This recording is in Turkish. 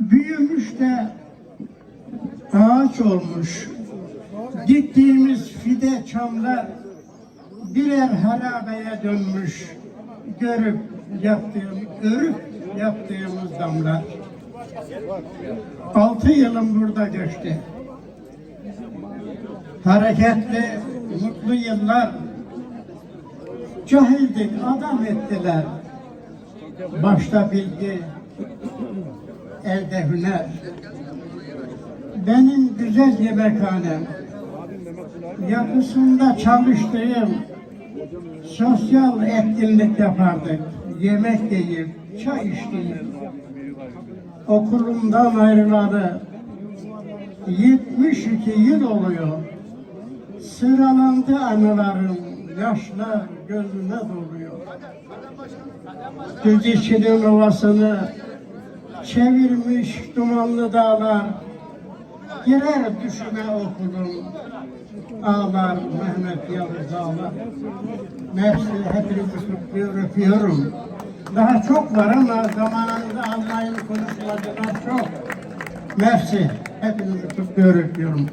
büyümüş de ağaç olmuş. Diktiğimiz fide çamlar birer harabeye dönmüş. Görüp yaptığım, örüp yaptığımız damlar. Altı yılım burada geçti. Hareketli, mutlu yıllar. Cahildik, adam ettiler. Başta bilgi, elde hüner. Benim güzel yemekhanem, yapısında çalıştığım sosyal etkinlik yapardık. Yemek yiyip, çay içtiğim. Okulumdan ayrılalı 72 yıl oluyor. Sıralandı anılarım, yaşlar gözüme doluyor. Düz ovasını çevirmiş dumanlı dağlar, girer düşüme okudum. Ağlar Mehmet Yavuz ağlar. Mersi hepinizi kutluyor, öpüyorum. Daha çok var ama zamanında almayın konuşmacılar çok. Mersi hepinizi kutluyor, öpüyorum.